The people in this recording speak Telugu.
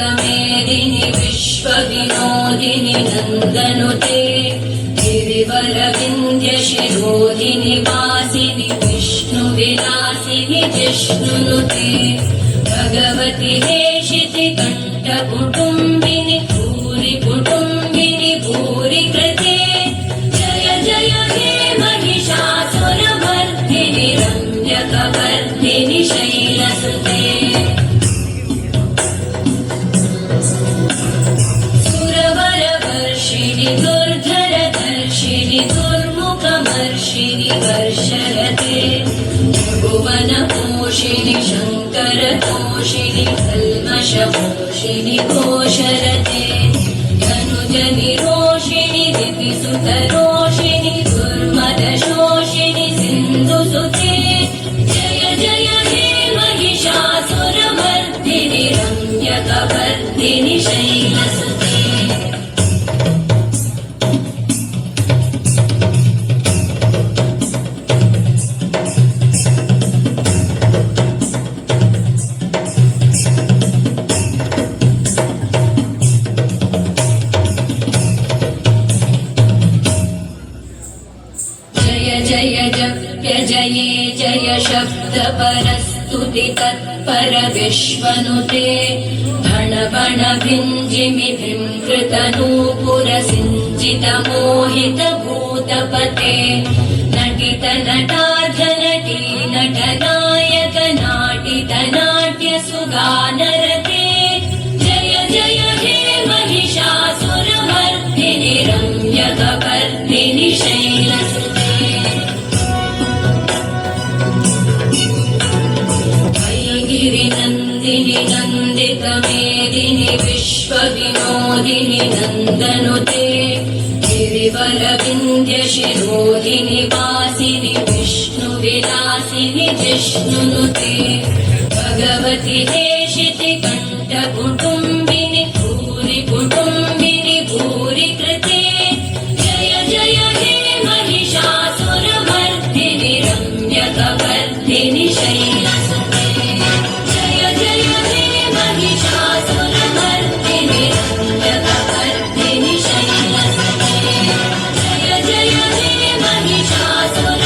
मेदिनि विश्वविनोदिनि नन्दनुते गिरिवरविन्द्यशिरोदिनि वासिनि विष्णुविलासिनि जिष्णुनुते भगवति हेषिति कण्ठकुटुम्बिनि भूरि कुटुम्बिनि भूरि कृते जय जय हे महिषासुरवर्धिनि रम्यकवर्धिनि शैलसुते सुरवरवर्षिणि दुर्धरदर्शिनि दुर्मुखमर्षिणि वर्षरते भुवनपोषिणि शङ्करतोषिणि कल्मषपोषिणि घोषरते धनुजनिरोषिणि दितिसुतरोषिणि दुर्मदशोषिणि सिन्धुसुते जय ज्य जये जय शब्दपरस्तुति तत्पर विश्वनुते फणबणभिं जिमिभिं कृतनुपुरसिञ्चित मोहितभूतपते नटितनटार्थनायकनाटितनाट्यसुगान నందిని నందిత మేదిని విశ్వ వినోదిని నందనుతే. గిరివర వింధ్య శిరోధిని వాసిని విష్ణు విలాసిని విష్ణునుతే. భగవతి దేశితి కంఠ కుటుంబిని భూరి కుటుంబిని భూరి కృతే. జయ జయ హే మహిషాసురమర్దిని రమ్యకవర్ధిని శయ Lord.